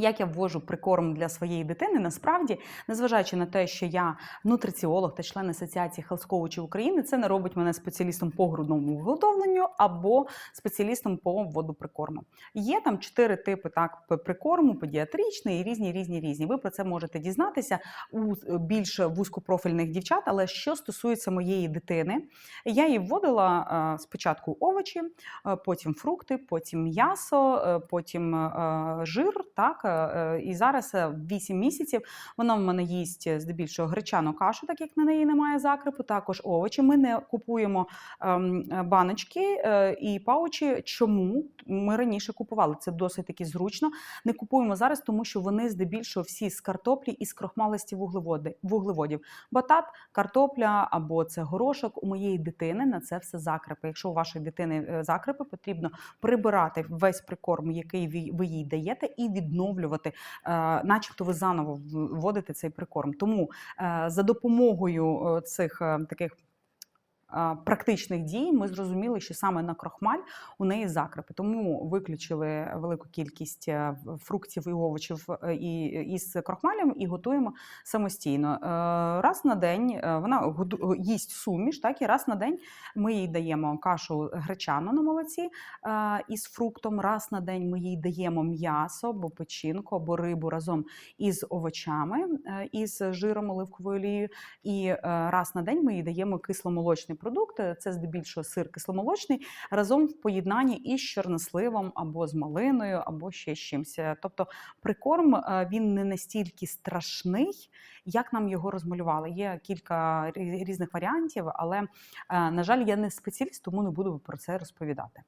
Як я ввожу прикорм для своєї дитини, насправді, незважаючи на те, що я нутриціолог та член асоціації хелскоучів України, це не робить мене спеціалістом по грудному виготовленню або спеціалістом по вводу прикорму. Є там чотири типи так прикорму, педіатричний різні, різні, різні. Ви про це можете дізнатися у більш вузькопрофільних дівчат. Але що стосується моєї дитини, я їй вводила е, спочатку овочі, е, потім фрукти, потім м'ясо, е, потім жир. Так і зараз е, 8 місяців вона в мене їсть е, здебільшого гречану кашу, так як на неї немає закрипу. Також овочі. Ми не купуємо ем, е, баночки е, і паучі. Чому ми раніше купували? Це досить таки зручно. Не купуємо зараз, тому що вони здебільшого всі з картоплі і з крохмалисті вуглеводи, вуглеводів. Батат, картопля або це горошок. У моєї дитини на це все закрипи. Якщо у вашої дитини е, закрипи, потрібно прибирати весь прикорм, який ви їй даєте, і відновлювати, е, начебто ви заново вводите цей прикорм. Тому е, за допомогою е, цих таких. Практичних дій ми зрозуміли, що саме на крохмаль у неї закрипи. Тому виключили велику кількість е, фруктів і овочів е, із крохмалем і готуємо самостійно. Е, Раз на день вона їсть суміш, так і раз на день ми їй даємо кашу гречану на молоці із фруктом. Раз на день ми їй даємо м'ясо або печінку, або рибу разом із овочами, із жиром оливковою олією. І раз на день ми їй даємо кисломолочний продукт. Це здебільшого сир кисломолочний, разом в поєднанні із чорносливом або з малиною, або ще з чимось. Тобто прикорм е, він не настільки страшний, як нам його розмалювали. Є кілька різних варіантів, але, е, на жаль, я не спеціаліст, тому не буду про це розповідати.